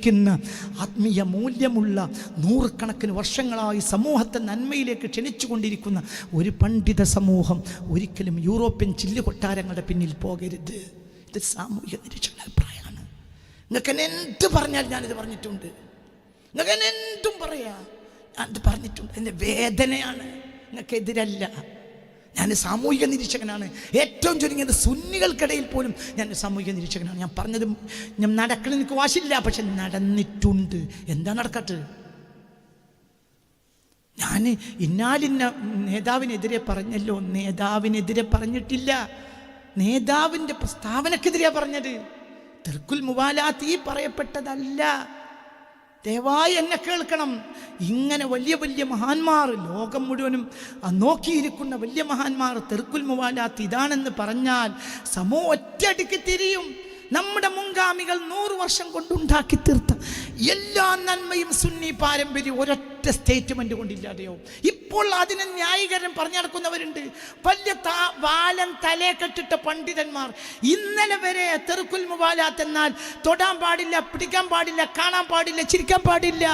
ക്കുന്ന ആത്മീയ മൂല്യമുള്ള നൂറുകണക്കിന് വർഷങ്ങളായി സമൂഹത്തെ നന്മയിലേക്ക് ക്ഷണിച്ചുകൊണ്ടിരിക്കുന്ന ഒരു പണ്ഡിത സമൂഹം ഒരിക്കലും യൂറോപ്യൻ ചില്ലുകൊട്ടാരങ്ങളുടെ പിന്നിൽ പോകരുത്. ഇത് സാമൂഹിക നിരീക്ഷണ അഭിപ്രായമാണ്. നിങ്ങൾക്ക് എന്നെ എന്ത് പറഞ്ഞാൽ ഞാനിത് പറഞ്ഞിട്ടുണ്ട്. നിങ്ങൾക്ക് എന്നെ എന്തും പറയാ. ഇത് പറഞ്ഞിട്ടുണ്ട്. എന്റെ വേദനയാണ്. നിങ്ങൾക്കെതിരല്ല ഞാൻ സാമൂഹിക നിരീക്ഷകനാണ്. ഏറ്റവും ചുരുങ്ങിയത് സുന്നികൾക്കിടയിൽ പോലും ഞാൻ സാമൂഹിക നിരീക്ഷകനാണ്. ഞാൻ പറഞ്ഞത് ഞാൻ നടക്കണം എനിക്ക് വാശില്ല പക്ഷെ നടന്നിട്ടുണ്ട്. എന്താ നടക്കട്ടെ ഞാൻ ഇന്നാലിന്ന നേതാവിനെതിരെ പറഞ്ഞല്ലോ. നേതാവിനെതിരെ പറഞ്ഞിട്ടില്ല. നേതാവിന്റെ പ്രസ്താവനക്കെതിരെയാണ് പറഞ്ഞത്. തെർക്കുൽ മുബാലാത്തി പറയപ്പെട്ടതല്ല. ദയവായി എന്നെ കേൾക്കണം. ഇങ്ങനെ വലിയ വലിയ മഹാന്മാർ ലോകം മുഴുവനും നോക്കിയിരിക്കുന്ന വലിയ മഹാന്മാർ തെർക്കുൽ മുവാലാത്ത് ഇതാണെന്ന് പറഞ്ഞാൽ സമൂഹം ഒറ്റയടിക്ക് തിരിയും. നമ്മുടെ മുൻഗാമികൾ നൂറ് വർഷം കൊണ്ടുണ്ടാക്കി തീർത്ത എല്ലാ നന്മയും സുന്നി പാരമ്പര്യം ഒരൊറ്റ സ്റ്റേറ്റ്മെന്റ് കൊണ്ടില്ലാതെയോ? ഇപ്പോൾ അതിന് ന്യായീകരണം പറഞ്ഞു നടക്കുന്നവരുണ്ട്. വലിയ താ വാലം തലേ കെട്ടിട്ട പണ്ഡിതന്മാർ. ഇന്നലെ വരെ തെറുക്കുൽ മുബാലാത്ത് എന്നാൽ തൊടാൻ പാടില്ല പിടിക്കാൻ പാടില്ല കാണാൻ പാടില്ല ചിരിക്കാൻ പാടില്ല.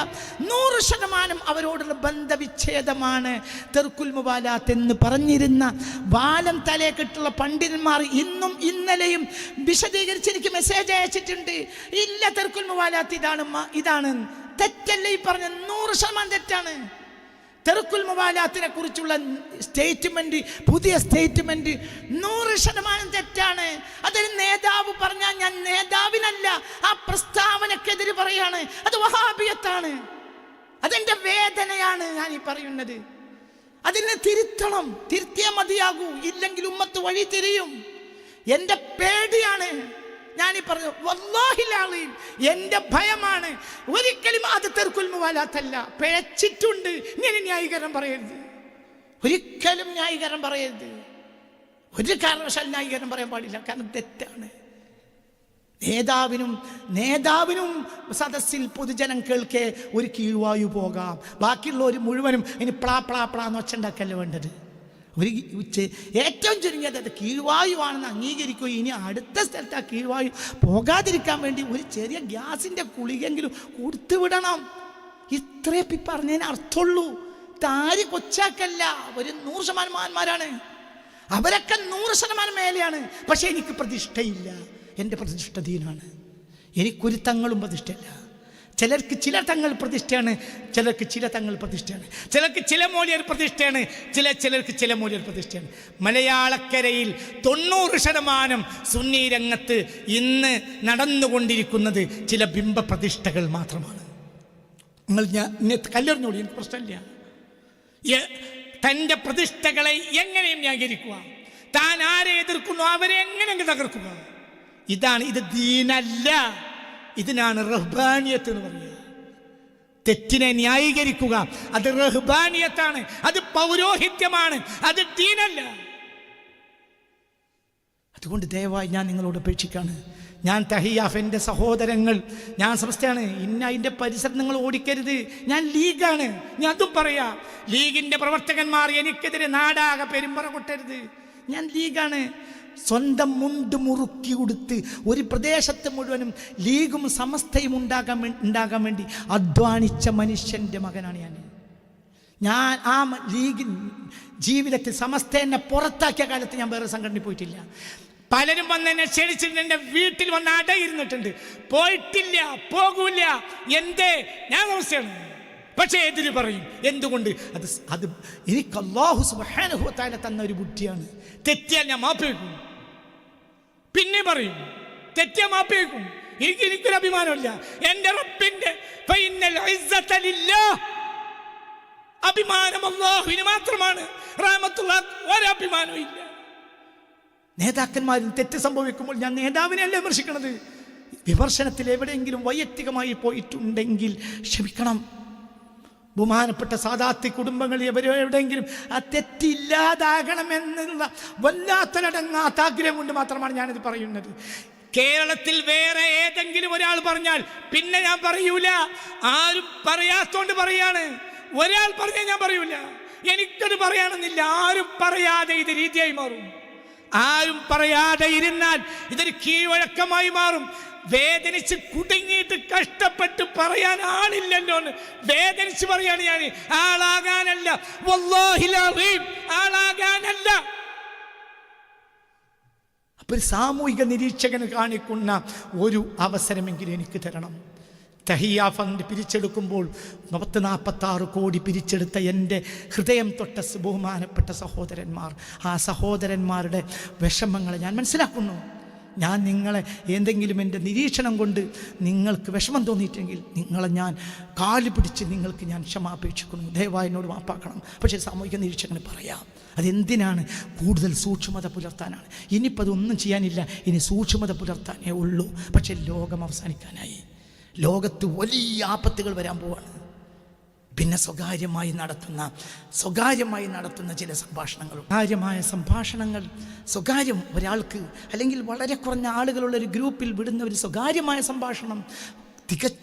നൂറ് ശതമാനം അവരോടുള്ള ബന്ധവിച്ഛേദമാണ് തെറുക്കുൽ മുബാലാത്ത് എന്ന് പറഞ്ഞിരുന്ന വാലം തലേ കെട്ടുള്ള പണ്ഡിതന്മാർ ഇന്നും ഇന്നലെയും വിശദീകരിച്ച് എനിക്ക് മെസ്സേജ് അയച്ചിട്ടുണ്ട്. ഇല്ല തെറുക്കുൽ മുബാലാത്ത് ഇതാണ് ഇതാണ്. തെറ്റല്ലേ ഈ പറഞ്ഞ നൂറ് ശതമാനം തെറ്റാണ്. തെറുക്കുൽ മുബാലാത്തിനെ കുറിച്ചുള്ള സ്റ്റേറ്റ്മെന്റ് പുതിയ സ്റ്റേറ്റ്മെന്റ് നൂറ് ശതമാനം തെറ്റാണ്. അതൊരു നേതാവ് പറഞ്ഞാൽ ഞാൻ നേതാവിനല്ല ആ പ്രസ്താവനക്കെതിരെ പറയാണ്. അത് വഹാബിയത്താണ്. അതെന്റെ വേദനയാണ് ഞാൻ ഈ പറയുന്നത്. അതിനെ തിരുത്തണം. തിരുത്തിയാൽ മതിയാകൂ. ഇല്ലെങ്കിൽ ഉമ്മത്ത് വഴി തിരിയും. എന്റെ പേടിയാണ്. ഈ പറഞ്ഞു വല്ലാഹിലാളീൻ എന്റെ ഭയമാണ്. ഒരിക്കലും അത് തെർക്കുൽമുവാലാത്തല്ല പിഴച്ചിട്ടുണ്ട്. ഇങ്ങനെ ന്യായീകരണം പറയരുത്. ഒരിക്കലും ന്യായീകരണം പറയരുത്. ഒരു കാരണവശാൽ ന്യായീകരണം പറയാൻ പാടില്ല. കാരണം തെറ്റാണ്. നേതാവിനും നേതാവിനും സദസ്സിൽ പൊതുജനം കേൾക്കേ ഒരു കീഴ്വായു പോകാം. ബാക്കിയുള്ളവർ മുഴുവനും ഇനി പ്ലാ പ്ലാ പ്ലാ എന്ന് വെച്ചുണ്ടാക്കല്ലേ വേണ്ടത്? ഒരു ഏറ്റവും ചുരുങ്ങിയത് അത് കീഴ്വായുവാണെന്ന് അംഗീകരിക്കുകയും ഇനി അടുത്ത സ്ഥലത്ത് ആ കീഴ്വായു പോകാതിരിക്കാൻ വേണ്ടി ഒരു ചെറിയ ഗ്യാസിന്റെ കുളികെങ്കിലും കൊടുത്തു വിടണം ഇത്രേ പി പറഞ്ഞതിന് അർത്ഥമുള്ളൂ. താരി കൊച്ചാക്കല്ല. ഒരു നൂറ് ശതമാനം മഹാന്മാരാണ്. അവരൊക്കെ നൂറ് ശതമാനം മേലെയാണ്. പക്ഷേ എനിക്ക് പ്രതിഷ്ഠയില്ല. എന്റെ പ്രതിഷ്ഠ ദീനാണ്. എനിക്കൊരു തങ്ങളും പ്രതിഷ്ഠയില്ല. ചിലർക്ക് ചില തങ്ങൾ പ്രതിഷ്ഠയാണ് ചിലർക്ക് ചില തങ്ങൾ പ്രതിഷ്ഠയാണ്. ചിലർക്ക് ചില മൂല്യർ പ്രതിഷ്ഠയാണ് ചില ചിലർക്ക് ചില മൂല്യർ പ്രതിഷ്ഠയാണ്. മലയാളക്കരയിൽ തൊണ്ണൂറ് ശതമാനം സുന്നി രംഗത്ത് ഇന്ന് നടന്നുകൊണ്ടിരിക്കുന്നത് ചില ബിംബ പ്രതിഷ്ഠകൾ മാത്രമാണ്. നിങ്ങൾ ഞാൻ കല്ലെറിഞ്ഞോളി എനിക്ക് പ്രശ്നമില്ല. തന്റെ പ്രതിഷ്ഠകളെ എങ്ങനെയും ന്യായീകരിക്കുക. താൻ ആരെ എതിർക്കുന്നു അവരെ എങ്ങനെയെങ്കിലും തകർക്കുക. ഇതാണ് ഇത് ദീനല്ല. ഇതിനാണ് റഹ്ബാനിയത്ത് എന്ന് പറയുന്നത്. തെറ്റിനെ ന്യായീകരിക്കുക അത് റഹ്ബാനിയത്താണ് അത് പൗരോഹിത്യമാണ് അത് ദീനല്ല. അതുകൊണ്ട് ദയവായി ഞാൻ നിങ്ങളോട് അപേക്ഷിക്കാണ് ഞാൻ തഹിയാഫ് എന്റെ സഹോദരങ്ങൾ ഞാൻ സമസ്തയാണ്. ഇന്ന അതിന്റെ പരിസരം നിങ്ങൾ ഓടിക്കരുത്. ഞാൻ ലീഗാണ്. ഞാൻ അതും പറയാം ലീഗിന്റെ പ്രവർത്തകന്മാർ എനിക്കെതിരെ നാടാകെ പെരുമ്പറ കൊട്ടരുത്. ഞാൻ ലീഗാണ്. സ്വന്തം മുണ്ട് മുറുക്കി കൊടുത്ത് ഒരു പ്രദേശത്ത് മുഴുവനും ലീഗും സമസ്തയും ഉണ്ടാകാൻ ഉണ്ടാകാൻ വേണ്ടി അധ്വാനിച്ച മനുഷ്യന്റെ മകനാണ് ഞാൻ. ഞാൻ ആ ലീഗിൻ ലീഗ് ജീവിതത്തിൽ സമസ്ത എന്നെ പുറത്താക്കിയ കാലത്ത് ഞാൻ വേറെ സംഘടനയിൽ പോയിട്ടില്ല. പലരും വന്ന് എന്നെ ക്ഷണിച്ചിട്ട് എന്റെ വീട്ടിൽ വന്ന് അടയിരുന്നിട്ടുണ്ട്. പോയിട്ടില്ല പോകൂല. എന്തേ? ഞാൻ അവസ്ഥയാണ് പക്ഷേ എതിര് പറയും? എന്തുകൊണ്ട്? അത് അത് എനിക്ക് അള്ളാഹു സുബാനുഭവത്തായ തന്ന ഒരു ബുദ്ധിയാണ്. തെറ്റിയാൽ ഞാൻ മാപ്പ് വെക്കും പിന്നെ പറയും തെറ്റിയ മാപ്പ് വെക്കും എനിക്ക് എനിക്കൊരു അഭിമാനമില്ല. എന്റെ റബ്ബിന്റെ അഭിമാനം അള്ളാഹുവിന് മാത്രമാണ്. ഒരഭിമാനവും നേതാക്കന്മാരും തെറ്റ് സംഭവിക്കുമ്പോൾ ഞാൻ നേതാവിനെയല്ല വിമർശിക്കണത്? വിമർശനത്തിൽ എവിടെയെങ്കിലും വൈയക്തികമായി പോയിട്ടുണ്ടെങ്കിൽ ക്ഷമിക്കണം. ബഹുമാനപ്പെട്ട സാധാത്തി കുടുംബങ്ങൾ എവരോ എവിടെയെങ്കിലും ആ തെറ്റില്ലാതാകണമെന്നുള്ള വല്ലാത്തലടങ്ങാത്ത ആഗ്രഹം കൊണ്ട് മാത്രമാണ് ഞാനിത് പറയുന്നത്. കേരളത്തിൽ വേറെ ഏതെങ്കിലും ഒരാൾ പറഞ്ഞാൽ പിന്നെ ഞാൻ പറയൂല. ആരും പറയാത്തോണ്ട് പറയാണ്. ഒരാൾ പറഞ്ഞാൽ ഞാൻ പറയൂല. എനിക്കത് പറയണമെന്നില്ല ആരും പറയാതെ ഇത് രീതിയായി മാറും. ആരും പറയാതെ ഇരുന്നാൽ ഇതൊരു കീഴ്വഴക്കമായി മാറും. വേദനിച്ച് കുടുങ്ങിയിട്ട് കഷ്ടപ്പെട്ട് പറയാൻ ആളില്ലല്ലോ വേദനിച്ച് പറയാണ് ഞാൻ. ആളാകാനല്ല. ആളാകാനല്ല. അപ്പൊ ഒരു സാമൂഹിക നിരീക്ഷകന് കാണിക്കുന്ന ഒരു അവസരമെങ്കിലും എനിക്ക് തരണം. തഹിയ ഫണ്ട് പിരിച്ചെടുക്കുമ്പോൾ പത്ത് നാൽപ്പത്തി ആറ് കോടി പിരിച്ചെടുത്ത എന്റെ ഹൃദയം തൊട്ട ബഹുമാനപ്പെട്ട സഹോദരന്മാർ ആ സഹോദരന്മാരുടെ വിഷമങ്ങളെ ഞാൻ മനസ്സിലാക്കുന്നു. ഞാൻ നിങ്ങളെ എന്തെങ്കിലും എന്റെ നിരീക്ഷണം കൊണ്ട് നിങ്ങൾക്ക് വിഷമം തോന്നിയിട്ടെങ്കിൽ നിങ്ങളെ ഞാൻ കാൽ പിടിച്ച് നിങ്ങൾക്ക് ഞാൻ ക്ഷമാപേക്ഷിക്കുന്നു ദയവായി എന്നോട് മാപ്പാക്കണം. പക്ഷേ സാമൂഹിക നിരീക്ഷകന് പറയാം. അതെന്തിനാണ്? കൂടുതൽ സൂക്ഷ്മത പുലർത്താനാണ്. ഇനിയിപ്പോൾ അതൊന്നും ചെയ്യാനില്ല. ഇനി സൂക്ഷ്മത പുലർത്താനേ ഉള്ളൂ. പക്ഷേ ലോകം അവസാനിക്കാനായി. ലോകത്ത് വലിയ ആപത്തുകൾ വരാൻ പോവാണ്. പിന്നെ സ്വകാര്യമായി നടത്തുന്ന സ്വകാര്യമായി നടത്തുന്ന ചില സംഭാഷണങ്ങൾ. കാര്യമായ സംഭാഷണങ്ങൾ. സ്വകാര്യം ഒരാൾക്ക് അല്ലെങ്കിൽ വളരെ കുറഞ്ഞ ആളുകളുള്ള ഒരു ഗ്രൂപ്പിൽ വിടുന്ന ഒരു സ്വകാര്യമായ സംഭാഷണം തികച്ച